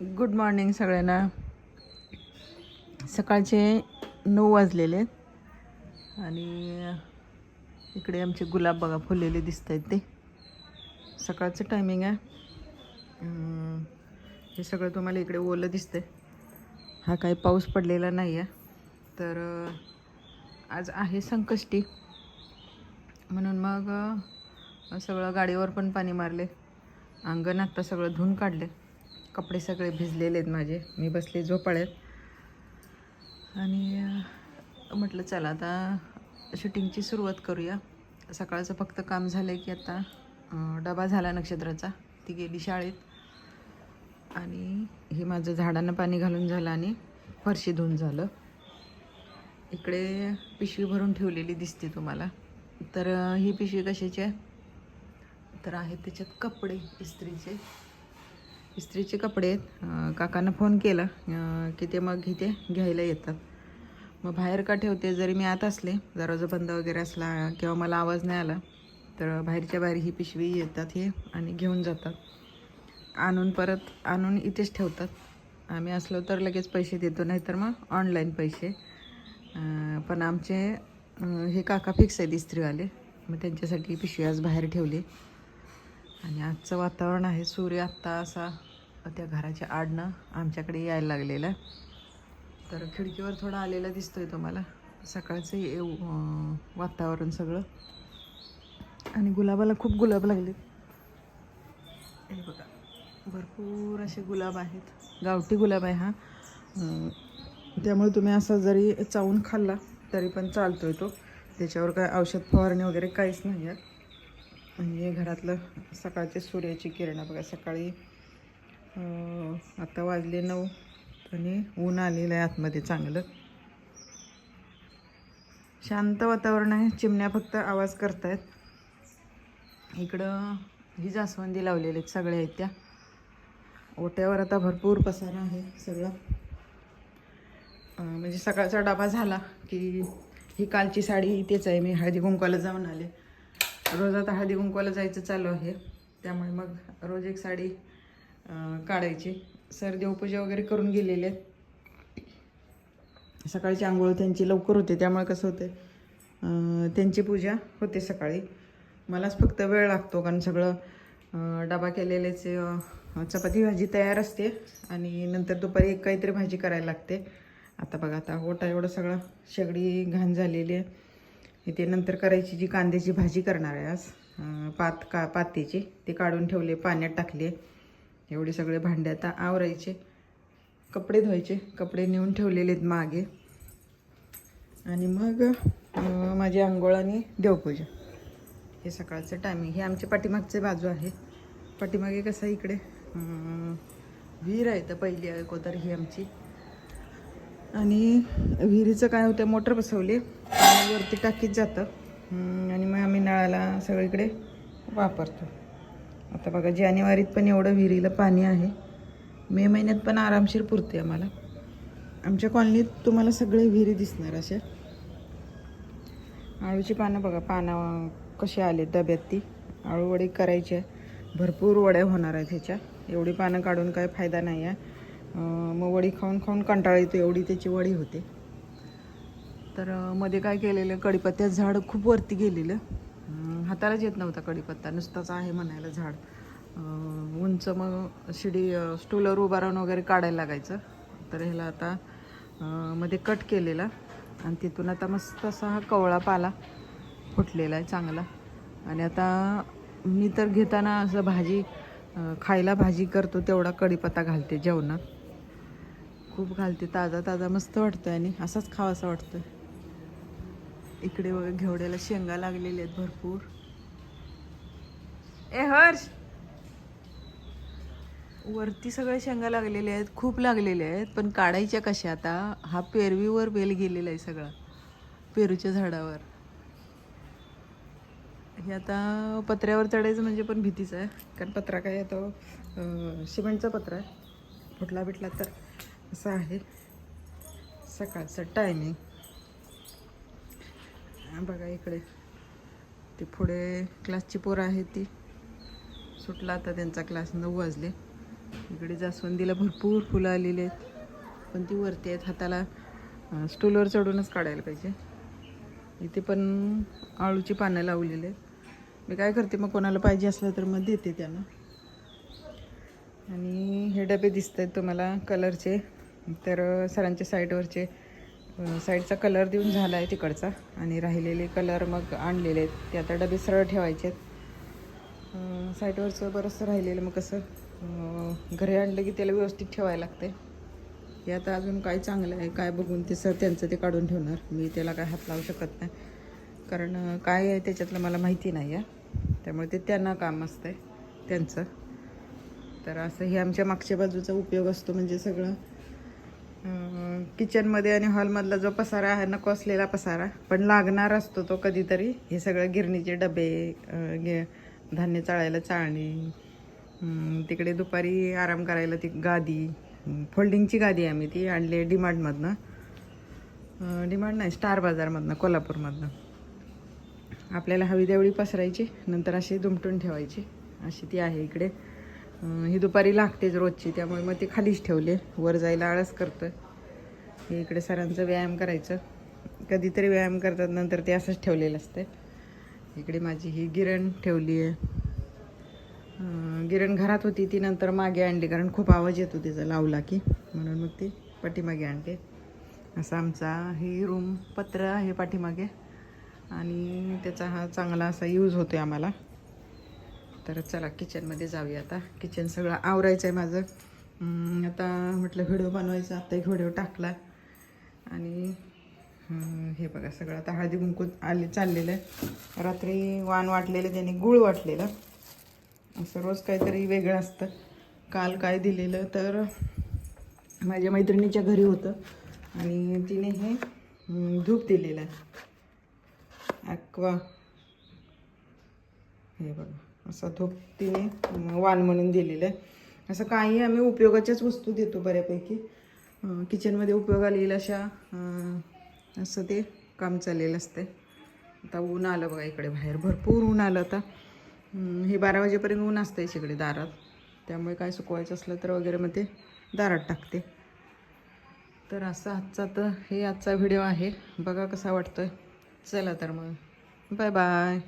Good morning सगळ्यांना. सकाळचे नऊ वाजलेले आहेत. आणि इकडे आमचे गुलाब बघा फुललेले दिसत आहेत ते. सकाळचं टायमिंग आहे. हे सगळं तुम्हाला इकडे ओलं दिसतंय. हा काही पाऊस पडलेला नाही आहे तर आज आहे संकष्टी. म्हणून मग सगळं गाडीवर पण पाणी मारले. अंगण आत्ता सगळं धुवून काढले. कपडे सगळे भिजलेले आहेत माझे. मी बसले झोपाळ्यात. आणि म्हटलं चला आता शूटिंगची सुरुवात करूया. सकाळचं फक्त काम झालं आहे की आता डबा झाला नक्षत्राचा. ती गेली शाळेत. आणि हे माझं झाडांना पाणी घालून झालं आणि फरशी धुवून झालं. इकडे पिशवी भरून ठेवलेली दिसते तुम्हाला. तर ही पिशवी कशाची आहे? तर आहेत त्याच्यात कपडे इस्त्रीचे. इस्त्रीचे कपडे आहेत. काकांना फोन केला की ते मग इथे घ्यायला येतात. मग बाहेर का ठेवते? जरी मी आत असले दरवाजा बंद वगैरे असला किंवा मला आवाज नाही आला तर बाहेरच्या बाहेर ही पिशवी येतात हे आणि घेऊन जातात. आणून परत आणून इथेच ठेवतात. आम्ही असलो तर लगेच पैसे देतो नाहीतर मग ऑनलाईन पैसे. पण आमचे हे काका फिक्स आहेत इस्त्रीवाले. मग त्यांच्यासाठी पिशवी आज बाहेर ठेवली. आणि आजचं वातावरण आहे सूर्य आत्ता असा त्या घराच्या आडनं आमच्याकडे यायला लागलेलं आहे. तर खिडकीवर थोडा आलेला दिसतोय तुम्हाला. सकाळचं येऊ वातावरण सगळं. आणि गुलाबाला खूप गुलाब लागले हे बघा भरपूर असे गुलाब आहेत. गावठी गुलाब आहे हा. त्यामुळे तुम्ही असा जरी चावून खाल्ला तरी पण चालतोय तो. त्याच्यावर काय औषध फवारणी वगैरे काहीच नाही आहे म्हणजे घरातलं सकाळचे सूर्याची किरणं बघा सकाळी आता वाजले नऊ आणि ऊन आलेलं आहे आतमध्ये चांगलं. शांत वातावरण आहे. चिमण्या फक्त आवाज करतायत. इकडं ही जास्वंदी लावलेली आहेत सगळ्या आहेत त्या. ओट्यावर आता भरपूर पसारा आहे सगळं. म्हणजे सकाळचा डबा झाला की ही कालची साडी इथेच आहे. मी हळदी कुंकवाला जाऊन आले. रोज आता हळदी कुंकवाला जायचं चालू आहे. त्यामुळे मग रोज एक साडी काढायची. सर देवपूजा वगैरे करून गेलेले आहेत. सकाळची आंघोळ त्यांची लवकर होते त्यामुळे कसं होते त्यांची पूजा होते सकाळी. मलाच फक्त वेळ लागतो कारण सगळं डबा केलेलेच चपाती भाजी तयार असते आणि नंतर दुपारी एक काहीतरी भाजी करायला लागते. आता बघा आता ओटा एवढं सगळं शेगडी घाण झालेली आहे. इथे नंतर करायची जी कांद्याची भाजी करणार आहे आज. पात का पातीची ती काढून ठेवले पाण्यात टाकली. एवढे सगळे भांडे आता आवरायचे. कपडे धुवायचे. कपडे नेऊन ठेवलेले आहेत मागे. आणि मग माझी आंघोळ आणि देवपूजा. हे सकाळचं टायमिंग हे आमच्या पाठीमागचे बाजू आहे. पाठीमागे कसं इकडे? विहीर आहे तर पहिली अगोदर ही आमची. आणि विहिरीचं काय होतं मोटर बसवली. वरती टाकीत जातं. आणि मग आम्ही नळाला सगळीकडे वापरतो. आता बघा जानेवारीत पण एवढं विहिरीला पाणी आहे. मे महिन्यात पण आरामशीर पुरते आम्हाला. आमच्या कॉलनीत तुम्हाला सगळे विहिरी दिसणार अशा. आळूची पानं बघा पानं कशी आले डब्यात ती. आळूवडी करायची. आहे भरपूर वड्या होणार आहेत ह्याच्या. एवढी पानं काढून काय फायदा नाही आहे मग वडी खाऊन खाऊन कंटाळा येतो एवढी त्याची वडी होते. तर मध्ये काय केलेलं कडीपत्त्याचं झाड खूप वरती गेलेलं. हातालाच येत नव्हता कडीपत्ता नुसताच आहे म्हणायला झाड. उंच मग शिडी स्टूलर स्टूलवर उभा राहून वगैरे काढायला लागायचं. तर ह्याला आता मध्ये कट केलेला. आणि तिथून आता मस्त असा हा कवळा पाला फुटलेला आहे चांगला. आणि आता मी तर घेताना असं भाजी खायला भाजी करतो तेवढा कडीपत्ता घालते जेवणात. खूप घालते ताजा ताजा मस्त वाटतं आणि असाच खावासा आहे इकडे घेवड्याला शेंगा लागलेल्या आहेत भरपूर. ए हर्ष! वरती सगळे शेंगा लागलेल्या आहेत खूप लागलेल्या आहेत पण काढायच्या कशा आता? हा पेरवीवर बेल गेलेला आहे सगळा पेरूच्या झाडावर. हे आता पत्र्यावर चढायचं म्हणजे पण भीतीच आहे कारण पत्रा काय आता तो सिमेंटचा पत्रा आहे. फुटला बिटला तर असं आहे. सकाळचं टायमिंग बघा इकडे. ते पुढे क्लासची पोरं आहेत ती. सुटला आता त्यांचा क्लास नऊ वाजले. इकडे जास्वंदीला भरपूर फुलं आलेली आहेत. पण ती वरती आहेत हाताला स्टूलवर चढूनच काढायला पाहिजे. इथे पण आळूची पानं लावलेली आहेत. मी काय करते मग कोणाला पाहिजे असलं तर मग देते त्यांना. आणि हे डबे दिसत आहेत तुम्हाला कलरचे तर सरांच्या साईडवरचे साईडचा कलर देऊन झाला आहे तिकडचा. आणि राहिलेले कलर मग आणलेले आहेत. ते आता डबे सरळ ठेवायचे आहेत. साईडवरचं बरंचसं राहिलेलं मग कसं घरी आणलं की त्याला व्यवस्थित ठेवायला लागते हे आता अजून काय चांगलं आहे काय बघून ते सर त्यांचं ते काढून ठेवणार. मी त्याला काय हात लावू शकत नाही. कारण काय आहे त्याच्यातलं मला माहिती नाही आहे. त्यामुळे ते त्यांना काम असतं आहे त्यांचं. तर असं हे आमच्या मागच्या बाजूचा उपयोग असतो म्हणजे सगळं किचनमध्ये आणि हॉलमधला जो पसारा आहे नको असलेला पसारा पण लागणार असतो तो कधीतरी. हे सगळं गिरणीचे डबे गे धान्य चाळायला चाळणी तिकडे दुपारी आराम करायला ती गादी फोल्डिंगची गादी आम्ही ती आणली आहे डिमार्टमधनं डिमार्ट नाही स्टार बाजारमधनं कोल्हापूरमधनं आपल्याला हवी तेवढी पसरायची नंतर अशी दुमटून ठेवायची. अशी ती आहे इकडे. ही दुपारी लागतेच रोजची त्यामुळे मग ती खालीच ठेवले. वर जायला आळस करतोय. हे इकडे सरांचं व्यायाम करायचं. कधीतरी व्यायाम करतात नंतर ते असंच ठेवलेलं असते इकडे माझी ही गिरण ठेवली आहे. गिरण घरात होती ती नंतर मागे आणली कारण खूप आवाज येतो तिचा लावला की. म्हणून मग ती पाठीमागे आणते. असा आमचा ही रूम पत्र आहे पाठीमागे. आणि त्याचा हा चांगला असा यूज होतो आहे आम्हाला. तर चला किचनमध्ये जाऊया आता. किचन सगळं आवरायचं आहे माझं आता म्हटलं व्हिडिओ बनवायचा आता एक व्हिडिओ टाकला. आणि हे बघा सगळं. आता हळदी कुंकू आले चाललेलं आहे. रात्री वाण वाटलेलं त्याने गुळ वाटलेलं. असं रोज काहीतरी वेगळं असतं. काल काय दिलेलं तर माझ्या मैत्रिणीच्या घरी होतं. आणि तिने हे धूप दिलेलं आहे. ॲक्वा हे बघा. असं धूप तिने वाण म्हणून दिलेलं आहे. असं काही आम्ही उपयोगाच्याच वस्तू देतो बऱ्यापैकी. किचनमध्ये उपयोगाला येईल अशा असं ते काम चाललेलं असते आता ऊन आलं बघा इकडे बाहेर. भरपूर ऊन आलं आता. हे बारा वाजेपर्यंत ऊन असतं आहे इकडे दारात. त्यामुळे काय सुकवायचं असलं तर वगैरे मग ते दारात टाकते. तर असा आजचा तर हे आजचा व्हिडिओ आहे. बघा कसा वाटतोय. चला तर मग. Bye bye.